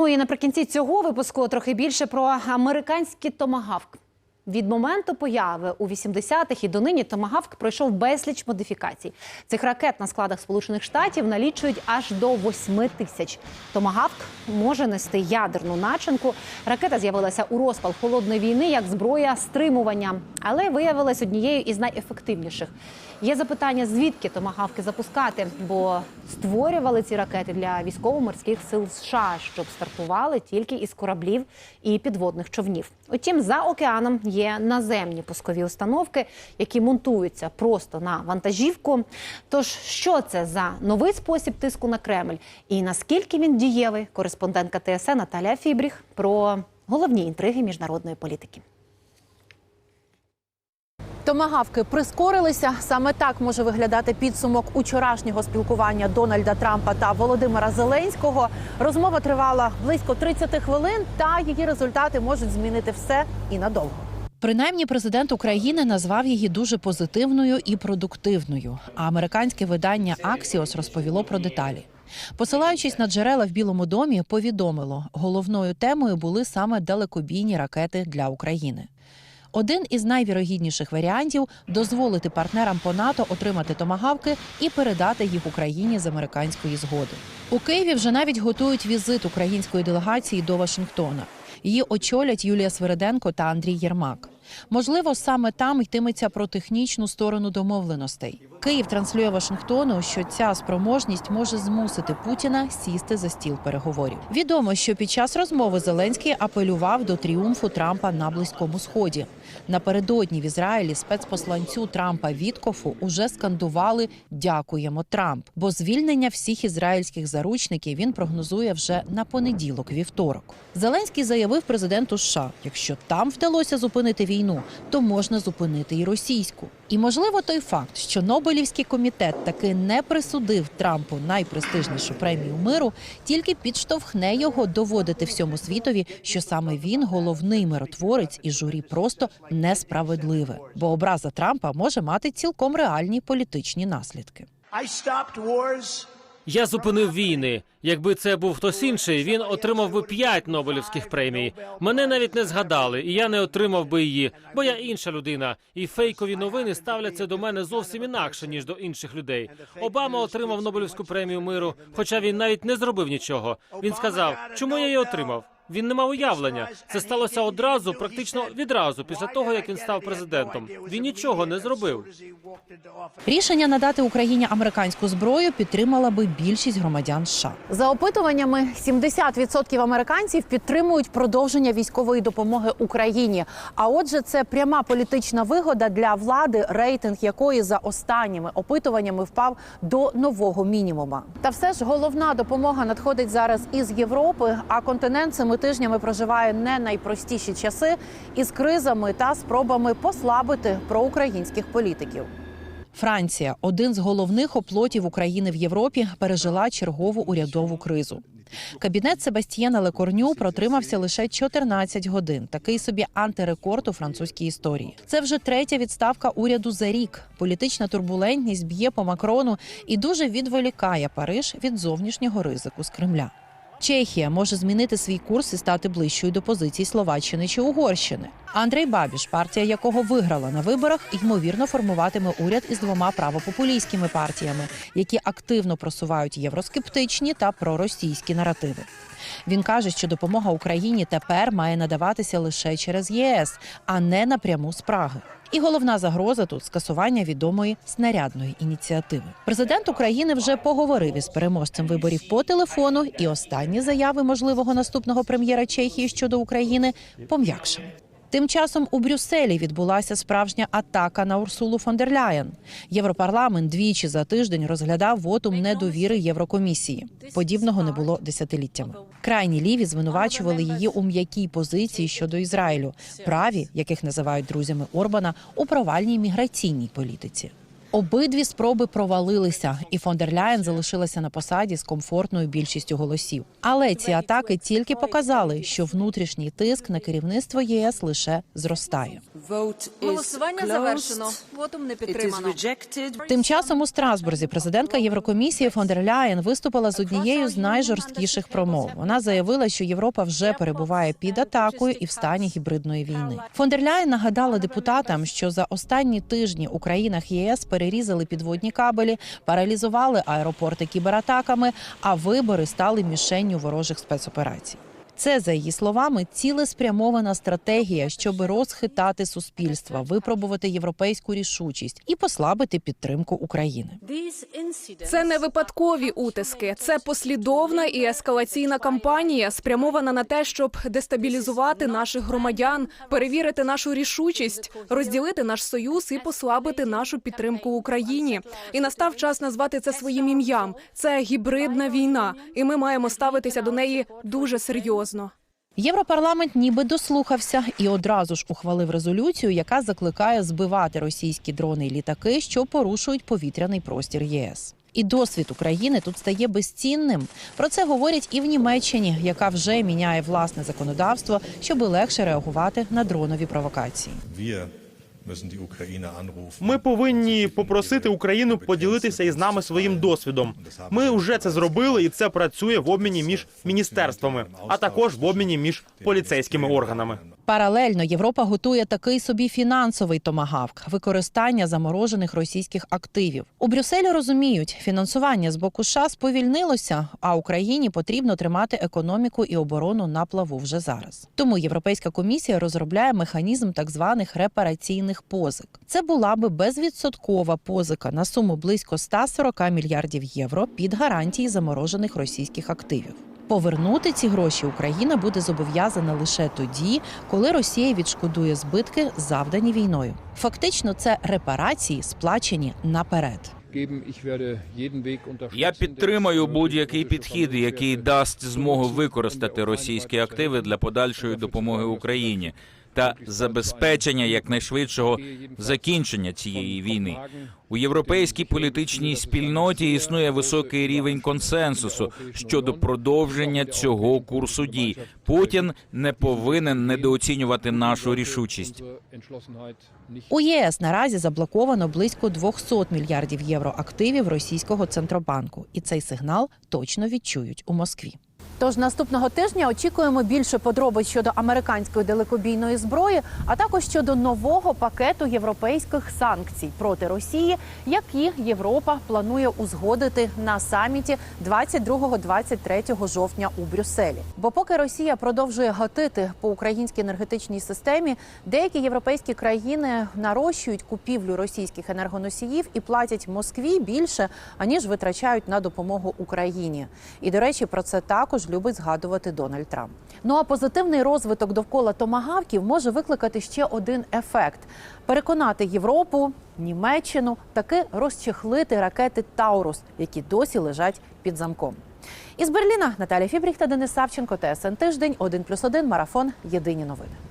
Ну і наприкінці цього випуску трохи більше про американський томагавк. Від моменту появи у 80-х і донині томагавк пройшов безліч модифікацій. Цих ракет на складах Сполучених Штатів налічують аж до 8 тисяч. Томагавк може нести ядерну начинку. Ракета з'явилася у розпал холодної війни як зброя стримування, але виявилась однією із найефективніших. Є запитання, звідки томагавки запускати, бо створювали ці ракети для військово-морських сил США, щоб стартували тільки із кораблів і підводних човнів. Утім, за океаном є наземні пускові установки, які монтуються просто на вантажівку. Тож, що це за новий спосіб тиску на Кремль і наскільки він дієвий? Кореспондентка ТСН Наталія Фібріх про головні інтриги міжнародної політики. Томагавки прискорилися. Саме так може виглядати підсумок учорашнього спілкування Дональда Трампа та Володимира Зеленського. Розмова тривала близько 30 хвилин, та її результати можуть змінити все і надовго. Принаймні, президент України назвав її дуже позитивною і продуктивною. А американське видання Axios розповіло про деталі. Посилаючись на джерела в Білому домі, повідомило, головною темою були саме далекобійні ракети для України. Один із найвірогідніших варіантів дозволити партнерам по НАТО отримати томагавки і передати їх Україні з американської згоди. У Києві вже навіть готують візит української делегації до Вашингтона. Її очолять Юлія Свириденко та Андрій Єрмак. Можливо, саме там йтиметься про технічну сторону домовленостей. Київ транслює Вашингтону, що ця спроможність може змусити Путіна сісти за стіл переговорів. Відомо, що під час розмови Зеленський апелював до тріумфу Трампа на близькому сході. Напередодні в Ізраїлі спецпосланцю Трампа Віткофу уже скандували Дякуємо Трамп, бо звільнення всіх ізраїльських заручників він прогнозує вже на понеділок, вівторок. Зеленський заявив президенту США: якщо там вдалося зупинити війну, то можна зупинити і російську. І можливо, той факт, що Нобелівський комітет таки не присудив Трампу найпрестижнішу премію миру, тільки підштовхне його доводити всьому світові, що саме він головний миротворець, і журі просто несправедливе. Бо образа Трампа може мати цілком реальні політичні наслідки. I stopped. Я зупинив війни. Якби це був хтось інший, він отримав би п'ять Нобелівських премій. Мене навіть не згадали, і я не отримав би її, бо я інша людина. І фейкові новини ставляться до мене зовсім інакше ніж до інших людей. Обама отримав Нобелівську премію миру, хоча він навіть не зробив нічого. Він сказав, чому я її отримав. Він не мав уявлення. Це сталося одразу, практично відразу, після того як він став президентом. Він нічого не зробив. Рішення надати Україні американську зброю підтримала би більшість громадян США. За опитуваннями, 70% американців підтримують продовження військової допомоги Україні. А отже, це пряма політична вигода для влади, рейтинг якої за останніми опитуваннями впав до нового мінімума. Та все ж головна допомога надходить зараз із Європи. А континент цими тижнями проживає не найпростіші часи із кризами та спробами послабити проукраїнських політиків. Франція, один з головних оплотів України в Європі, пережила чергову урядову кризу. Кабінет Себастьєна Лекорню протримався лише 14 годин. Такий собі антирекорд у французькій історії. Це вже третя відставка уряду за рік. Політична турбулентність б'є по Макрону і дуже відволікає Париж від зовнішнього ризику з Кремля. Чехія може змінити свій курс і стати ближчою до позицій Словаччини чи Угорщини. Андрей Бабіш, партія якого виграла на виборах, ймовірно формуватиме уряд із двома правопопулістськими партіями, які активно просувають євроскептичні та проросійські наративи. Він каже, що допомога Україні тепер має надаватися лише через ЄС, а не напряму з Праги. І головна загроза тут скасування відомої снарядної ініціативи. Президент України вже поговорив із переможцем виборів по телефону, і останні заяви можливого наступного прем'єра Чехії щодо України пом'якшили. Тим часом у Брюсселі відбулася справжня атака на Урсулу фон дер Ляєн. Європарламент двічі за тиждень розглядав вотум недовіри Єврокомісії. Подібного не було десятиліттями. Крайні ліві звинувачували її у м'якій позиції щодо Ізраїлю, праві, яких називають друзями Орбана, у провальній міграційній політиці. Обидві спроби провалилися, і фон дер Ляєн залишилася на посаді з комфортною більшістю голосів. Але ці атаки тільки показали, що внутрішній тиск на керівництво ЄС лише зростає. Голосування завершено. Вотум не підтримано. Тим часом у Страсбурзі президентка Єврокомісії фон дер Ляєн виступила з однією з найжорсткіших промов. Вона заявила, що Європа вже перебуває під атакою і в стані гібридної війни. Фон дер Ляєн нагадала депутатам, що за останні тижні у країнах єС перерізали підводні кабелі, паралізували аеропорти кібератаками, а вибори стали мішенню ворожих спецоперацій. Це, за її словами, цілеспрямована стратегія, щоб розхитати суспільство, випробувати європейську рішучість і послабити підтримку України. Це не випадкові утиски, це послідовна і ескалаційна кампанія, спрямована на те, щоб дестабілізувати наших громадян, перевірити нашу рішучість, розділити наш союз і послабити нашу підтримку Україні. І настав час назвати це своїм ім'ям. Це гібридна війна, і ми маємо ставитися до неї дуже серйозно. Європарламент ніби дослухався і одразу ж ухвалив резолюцію, яка закликає збивати російські дрони і літаки, що порушують повітряний простір ЄС. І досвід України тут стає безцінним. Про це говорять і в Німеччині, яка вже міняє власне законодавство, щоб легше реагувати на дронові провокації. Ми повинні попросити Україну поділитися із нами своїм досвідом. Ми вже це зробили, і це працює в обміні між міністерствами, а також в обміні між поліцейськими органами. Паралельно Європа готує такий собі фінансовий томагавк використання заморожених російських активів. У Брюсселі розуміють, фінансування з боку США сповільнилося, а Україні потрібно тримати економіку і оборону на плаву вже зараз. Тому Європейська комісія розробляє механізм так званих репараційних позик. Це була би безвідсоткова позика на суму близько 140 мільярдів євро під гарантії заморожених російських активів. Повернути ці гроші Україна буде зобов'язана лише тоді, коли Росія відшкодує збитки, завдані війною. Фактично, це репарації, сплачені наперед. Я підтримаю будь-який підхід, який дасть змогу використати російські активи для подальшої допомоги Україні та забезпечення якнайшвидшого закінчення цієї війни. У європейській політичній спільноті існує високий рівень консенсусу щодо продовження цього курсу дій. Путін не повинен недооцінювати нашу рішучість. У ЄС наразі заблоковано близько 200 мільярдів євро активів російського центробанку, і цей сигнал точно відчують у Москві. Тож наступного тижня очікуємо більше подробиць щодо американської далекобійної зброї, а також щодо нового пакету європейських санкцій проти Росії, які Європа планує узгодити на саміті 22-23 жовтня у Брюсселі. Бо поки Росія продовжує гатити по українській енергетичній системі, деякі європейські країни нарощують купівлю російських енергоносіїв і платять Москві більше аніж витрачають на допомогу Україні. І до речі, про це також любить згадувати Дональд Трамп. Ну а позитивний розвиток довкола томагавків може викликати ще один ефект: переконати Європу, Німеччину таки розчехлити ракети Таурус, які досі лежать під замком. Із Берліна Наталія Фібріх та Денис Савченко, ТСН Тиждень, 1+,1, Марафон. Єдині новини.